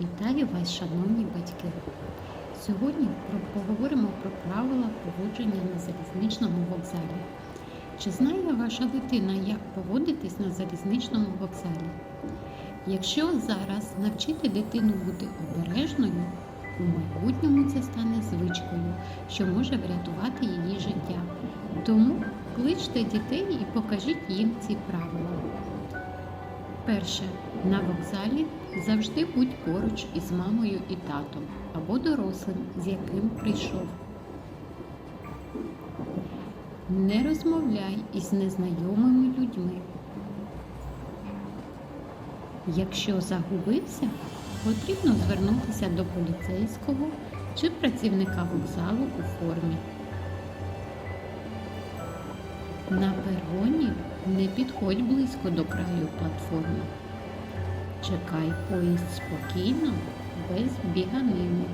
Вітаю вас, шановні батьки! Сьогодні поговоримо про правила поводження на залізничному вокзалі. Чи знає ваша дитина, як поводитись на залізничному вокзалі? Якщо зараз навчити дитину бути обережною, у майбутньому це стане звичкою, що може врятувати її життя. Тому кличте дітей і покажіть їм ці правила. Перше. На вокзалі завжди будь поруч із мамою і татом або дорослим, з яким прийшов. Не розмовляй із незнайомими людьми. Якщо загубився, потрібно звернутися до поліцейського чи працівника вокзалу у формі. На пероні не підходь близько до краю платформи. Чекай поїзд спокійно, без біганини.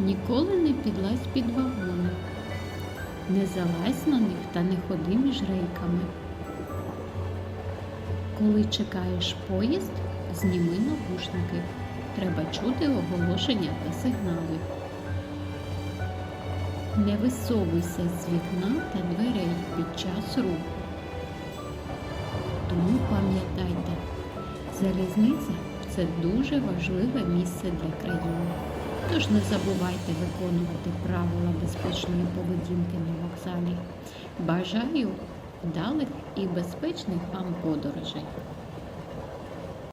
Ніколи не підлазь під вагони. Не залазь на них та не ходи між рейками. Коли чекаєш поїзд, зніми навушники. Треба чути оголошення та сигнали. Не висовуйся з вікна та дверей під час руху. Тому пам'ятайте, залізниця це дуже важливе місце для країни. Тож не забувайте виконувати правила безпечної поведінки на вокзалі. Бажаю вдалих і безпечних вам подорожей!